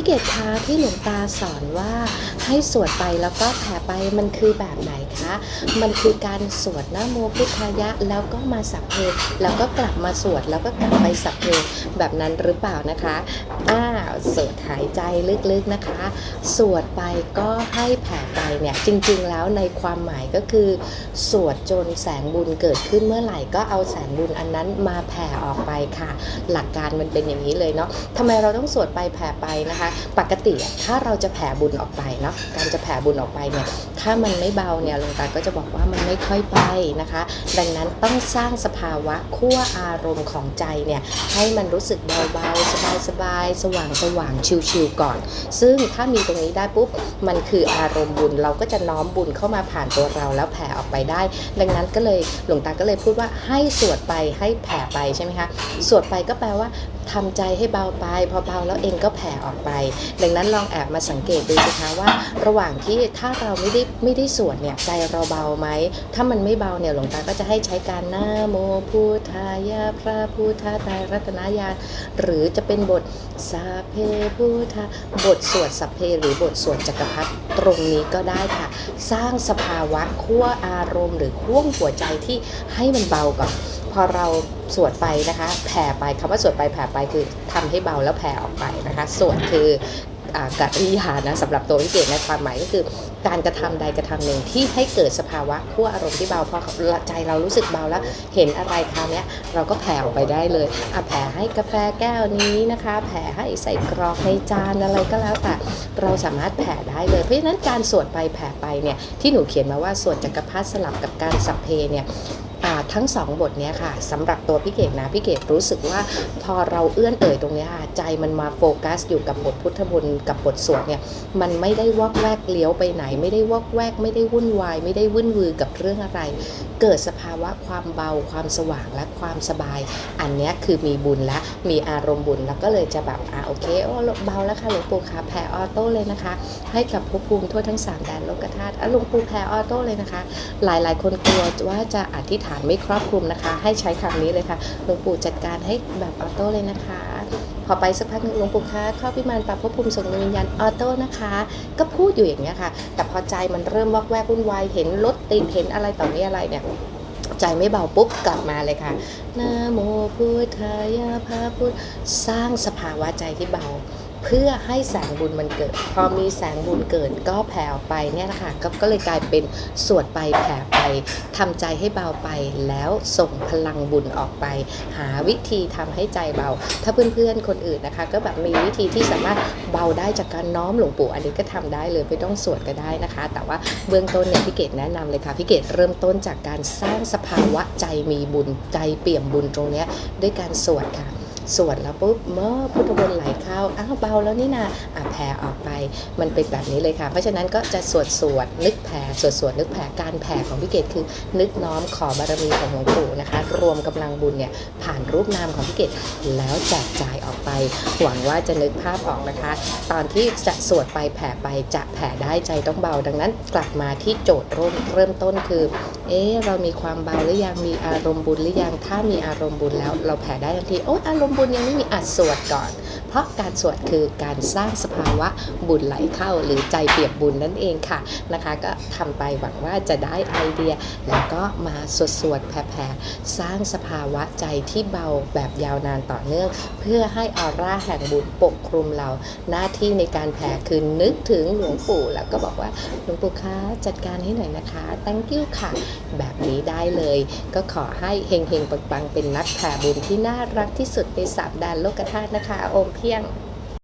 พี่เกดคะที่หลวงตาสอนว่าให้สวดไปแล้วก็แผ่ไปมันคือแบบไหนคะ มันคือการสวดนะโมพุทธายะแล้วก็มาสัพเพแล้วก็กลับมาสวดแล้วก็กลับไปสัพเพแบบนั้นหรือเปล่านะคะอ้าวสวดหายใจลึกๆนะคะ สวดไปก็ให้แผ่ไปเนี่ยจริงๆแล้วในความหมายก็คือ สวดจนแสงบุญเกิดขึ้นเมื่อไหร่ก็เอาแสงบุญอันนั้นมาแผ่ออกไปค่ะ หลักการมันเป็นอย่างนี้เลยเนาะทำไมเราต้องสวดไปแผ่ไปนะคะปกติถ้าเราจะแผ่บุญออกไปเนาะการจะแผ่บุญออกไปเนี่ยถ้ามันไม่เบาเนี่ยหลวงตาก็จะบอกว่ามันไม่ค่อยไปนะคะ ดังนั้นต้องสร้างสภาวะขั้วอารมณ์ของใจเนี่ยให้มันรู้สึกเบาๆสบายๆสว่างสว่างชิวๆก่อน ซึ่งถ้ามีตรงนี้ได้ปุ๊บมันคืออารมณ์บุญเราก็จะน้อมบุญเข้ามาผ่านตัวเราแล้วแผ่ออกไปได้ ดังนั้นก็เลยหลวงตาก็เลยพูดว่าให้สวดไปให้แผ่ไปใช่ไหมคะสวดไปก็แปลว่าทำใจให้เบาไป พอเบาแล้วเองก็แผ่ออกไป ดังนั้นลองแอบมาสังเกตดูสิคะว่า ระหว่างที่ถ้าเราไม่ได้ไม่ได้สวดเนี่ยใจเราเบาไหม ถ้ามันไม่เบาเนี่ยหลวงตาก็จะให้ใช้การนะโมพุทธายะพระพุทธไตรรัตนญาหรือจะเป็นบทสัพเพพุทธะบทสวดสัพเพหรือบทสวดจักรพรรดิตรงนี้ก็ได้ค่ะ สร้างสภาวะขั้วอารมณ์ หรือขั้วหัวใจที่ให้มันเบาก่อนพอเราสวดไปนะคะ แผ่ไปคำว่าสวดไปแผ่ไปคือทำให้เบาแล้วแผ่ออกไปนะคะ สวดคือ กริยานะสำหรับตัวพี่เกดในความหมายก็คือ การกระทำใดกระทำหนึ่งที่ให้เกิดสภาวะขั้วอารมณ์ที่เบาพอใจเรารู้สึกเบาแล้ว เห็นอะไรคราวนี้เราก็แผ่ออกไปได้เลยอะแผ่ให้กาแฟแก้วนี้นะคะ แผ่ให้ใส่กรอกในจานอะไรก็แล้วแต่เราสามารถแผ่ได้เลย เพราะฉะนั้นการสวดไปแผ่ไปเนี่ยที่หนูเขียนมาว่าสวดจักรพรรดิสลับกับการสัพเพเนี่ย ทั้งสองบทเนี้ยค่ะสำหรับตัวพี่เกดนะพี่เกดรู้สึกว่าพอเราเอื้อนเอ่ยตรงเนี้ยค่ะใจมันมาโฟกัสอยู่กับบทพุทธบุญกับบทสวดเนี่ยมันไม่ได้วอกแวกเลี้ยวไปไหน ไม่ได้วอกแวก ไม่ได้วุ่นวาย ไม่ได้วุ่นวือกับเรื่องอะไร เกิดสภาวะความเบาความสว่างและความสบาย อันเนี้ยคือมีบุญและมีอารมณ์บุญแล้วก็เลยจะแบบอ่าโอเคโอ้เบาแล้วค่ะหลวงปู่คะแผ่ออโต้เลยนะคะ ให้กับภพภูมิทั่วทั้งสามแดนโลกธาตุอะหลวงปู่แผ่ออโต้เลยนะคะ หลายๆ คนกลัวว่าจะอธิษฐานไม่ครอบคลุมนะคะ ให้ใช้คำนี้เลยค่ะหลวงปู่จัดการให้แบบออโต้เลยนะคะ พอไปสักพักหนึ่งหลวงปู่คะครอบพิมานปรับภพภูมิส่งวิญญาณออโต้นะคะ ก็พูดอยู่อย่างเงี้ยค่ะ แต่พอใจมันเริ่มวอกแวกวุ่นวายเห็นรถติดเห็นอะไรต่อมีอะไรเนี่ยใจไม่เบาปุ๊บกลับมาเลยค่ะนะโมพุทธายะพระพุทธสร้างสภาวะใจที่เบา เพื่อให้แสงบุญมันเกิด พอมีแสงบุญเกิดก็แผ่ออกไปเนี่ยนะคะก็ก็เลยกลายเป็นสวดไปแผ่ไปทำใจให้เบาไปแล้วส่งพลังบุญออกไป หาวิธีทำให้ใจเบา ถ้าเพื่อนๆคนอื่นนะคะ ก็แบบมีวิธีที่สามารถเบาได้จากการน้อมหลวงปู่อันนี้ก็ทำได้เลยไม่ต้องสวดก็ได้นะคะ แต่ว่าเบื้องต้นเนี่ยพี่เกดแนะนำเลยค่ะพี่เกดเริ่มต้นจากการสร้างสภาวะใจมีบุญใจเปี่ยมบุญตรงเนี้ยด้วยการสวดค่ะ สวดแล้วปุ๊บเมื่อพุทธบนต์ไหลเข้าอ้าวเบาแล้วนี่นาอะแผ่ออกไป มันเป็นแบบนี้เลยค่ะ เพราะฉะนั้นก็จะสวดสวดนึกแผ่สวดสวดนึกแผ่การแผ่ของพี่เกดคือ นึกน้อมขอบารมีของหลวงปู่นะคะ รวมกำลังบุญเนี่ยผ่านรูปนามของพี่เกดแล้วแจกจ่ายออกไป หวังว่าจะนึกภาพออกนะคะ ตอนที่จะสวดไปแผ่ไปจะแผ่ได้ใจต้องเบา ดังนั้นกลับมาที่โจทย์เริ่มเริ่มต้นคือเอ๊เรามีความเบาหรือยังมีอารมณ์บุญหรือยังถ้ามีอารมณ์บุญแล้ว เราแผ่ได้ทันทีโอ้อารมณ์บุญยังไม่มีอัดสวดก่อน เพราะการสวดคือการสร้างสภาวะบุญไหลเข้า หรือใจเปียกบุญนั่นเองค่ะนะคะ ก็ทำไปหวังว่าจะได้ไอเดีย แล้วก็มาสวดสวดๆแผ่สร้างสภาวะใจที่เบาแบบยาวนานต่อเนื่อง เพื่อให้ออร่าแห่งบุญปกคลุมเรา หน้าที่ในการแผ่คือนึกถึงหลวงปู่ แล้วก็บอกว่าหลวงปู่คะจัดการให้หน่อยนะคะ thank you ค่ะ แบบนี้ได้เลย ก็ขอให้เฮงเฮงๆปังๆ เป็นนักแผ่บุญที่น่ารักที่สุดในสามแดนโลกธาตุนะคะ โอมเพียง